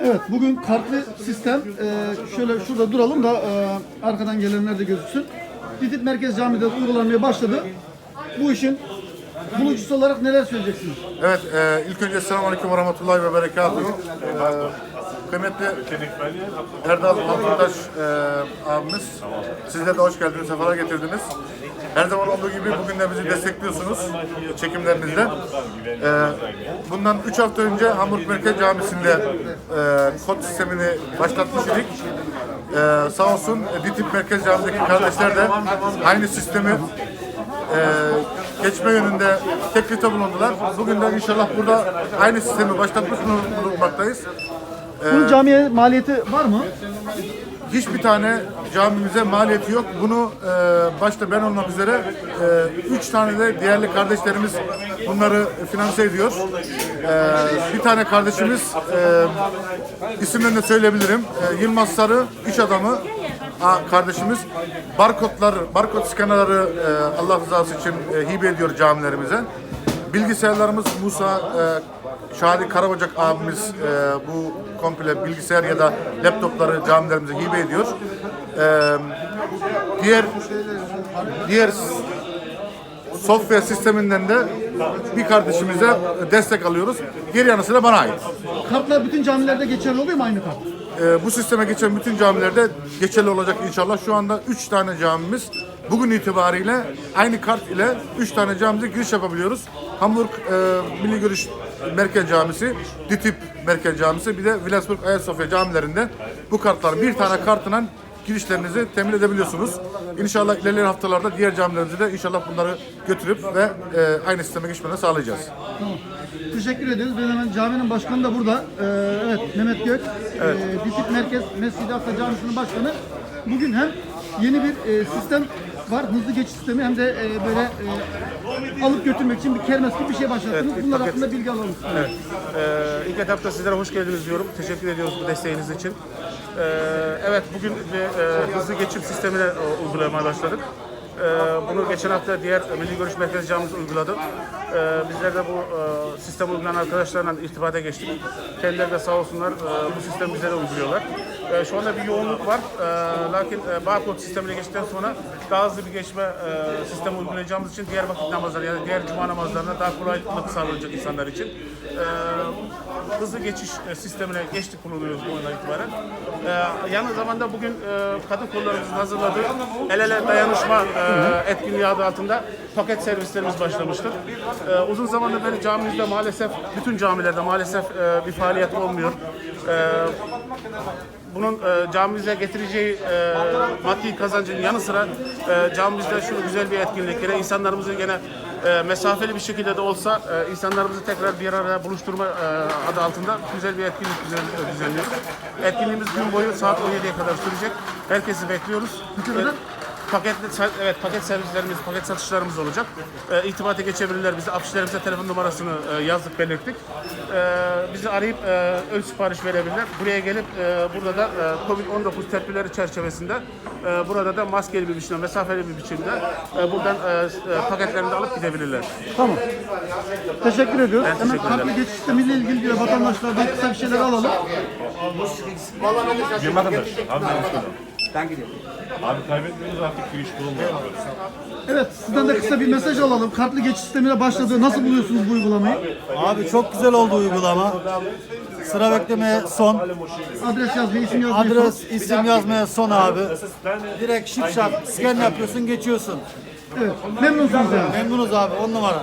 Evet bugün kartlı sistem e, şöyle şurada duralım da e, arkadan gelenler de gözüksün. Ditip Merkez Camii'de uygulanmaya başladı. Bu işin bulucusu olarak neler söyleyeceksiniz? Evet, e, ilk önce selamünaleyküm ve rahmetullahi ve berekatuhu. E, kıymetli Erdal Altıntaş e, abimiz, sizler de hoş geldiniz, sefalar getirdiniz. Her zaman olduğu gibi bugün de bizi destekliyorsunuz çekimlerinizde. E, bundan 3 hafta önce Hamburg Merkez Camisi'nde e, kod sistemini başlatmış idik. E, sağ olsun DİTİP Merkez Camii'deki kardeşler de aynı sistemi e, geçme yönünde teklifte bulundular. Bugün de inşallah burada aynı sistemi başlatmış bulunmaktayız. Bunun camiye maliyeti var mı? Hiçbir tane camimize maliyeti yok. Bunu e, başta ben olmak üzere e, üç tane de değerli kardeşlerimiz bunları finanse ediyor. E, bir tane kardeşimiz e, isimlerini de söyleyebilirim. E, Yılmaz Sarı, iş adamı kardeşimiz. Barkodlar, barkod skannerları e, Allah rızası için e, hibe ediyor camilerimize. Bilgisayarlarımız Musa e, Şadi Karabacak abimiz e, bu komple bilgisayar ya da laptopları camilerimize hibe ediyor. E, diğer diğer software sisteminden de bir kardeşimize destek alıyoruz. Geri yanısı da bana ait. Kartlar bütün camilerde geçerli oluyor mu aynı kart? E, bu sisteme geçen bütün camilerde geçerli olacak inşallah. Şu anda 3 tane camimiz bugün itibariyle aynı kart ile 3 tane camimize giriş yapabiliyoruz. Hamburg e, Milli Görüş Merkez Camisi, DİTİP Merkez Camisi bir de Wilhelmsburg Ayasofya camilerinde bu kartlar bir tane kartla girişlerinizi temin edebiliyorsunuz. İnşallah ilerleyen haftalarda diğer camilerimize de inşallah bunları götürüp ve e, aynı sisteme geçmelerini sağlayacağız. Teşekkür ediyoruz. Ben hemen caminin başkanı da burada. Ee, evet Mehmet Gök. Evet. Ditip Merkez Mescid-i Aksa Camisi'nin başkanı. Bugün hem yeni bir e, sistem var. Hızlı geçiş sistemi hem de e, böyle e, alıp götürmek için bir kermes gibi bir şey başlattınız. Evet, Bunlar paket. hakkında bilgi alalım. Evet. Ee, ilk etapta sizlere hoş geldiniz diyorum. Teşekkür ediyoruz bu desteğiniz için. Ee, evet, bugün bir e, hızlı geçim sistemine e, uygulamaya başladık. Ee, bunu geçen hafta diğer Milli Görüş Merkezi Camimiz uyguladı. Ee, bizler de bu e, sistem uygulayan arkadaşlarla irtibata geçtik. Kendileri de sağ olsunlar e, bu sistemi bize de uyguluyorlar. E, şu anda bir yoğunluk var. Lakin e, barkod sistemine geçtikten sonra daha hızlı bir geçme sistemi uygulayacağımız için diğer vakit namazları yani diğer cuma namazlarına daha kolaylık sağlanacak insanlar için. Hızlı geçiş sistemine geçtik bulunuyoruz bu andan itibaren. Yanı zamanda bugün kadın kollarımızın hazırladığı el ele dayanışma e, etkinliği adı altında paket servislerimiz başlamıştır. E, uzun zamandır beri camimizde maalesef bütün camilerde maalesef e, bir faaliyet olmuyor. E, bunun e, camimize getireceği e, maddi kazancın yanı sıra e, camimizde şu güzel bir etkinliklere insanlarımızı gene e, mesafeli bir şekilde de olsa e, insanlarımızı tekrar bir araya buluşturma e, adı altında güzel bir etkinlik düzen- düzenliyoruz. Etkinliğimiz gün boyu saat 17'ye kadar sürecek. Herkesi bekliyoruz. kadar? E, Paketli, evet paket servislerimiz, paket satışlarımız olacak. E, irtibata geçebilirler. Biz afişlerimize telefon numarasını e, yazdık, belirttik. E, bizi arayıp e, ön sipariş verebilirler. Buraya gelip e, burada da e, Covid-19 tedbirleri çerçevesinde e, burada da maskeli bir biçimde, mesafeli bir biçimde e, buradan e, e, paketlerini de alıp gidebilirler. Tamam. Teşekkür ediyoruz. Ben Hemen teşekkür kartlı ederim. geçiş sistemiyle ilgili diyor vatandaşlardan kısa bir şeyler alalım. Yirmi kadar. Abi ben Abi kaybetmiyoruz artık giriş kurulmuyor. Evet sizden de kısa bir mesaj alalım. Kartlı geçiş sistemine başladı. Nasıl buluyorsunuz bu uygulamayı? Abi çok güzel oldu uygulama. Sıra beklemeye son. Adres yazmayı, isim yazmayı. Adres, isim yazmaya son abi. Direkt şıp şap scan yapıyorsun geçiyorsun. Evet. Memnunsunuz yani. Memnunuz abi on numara.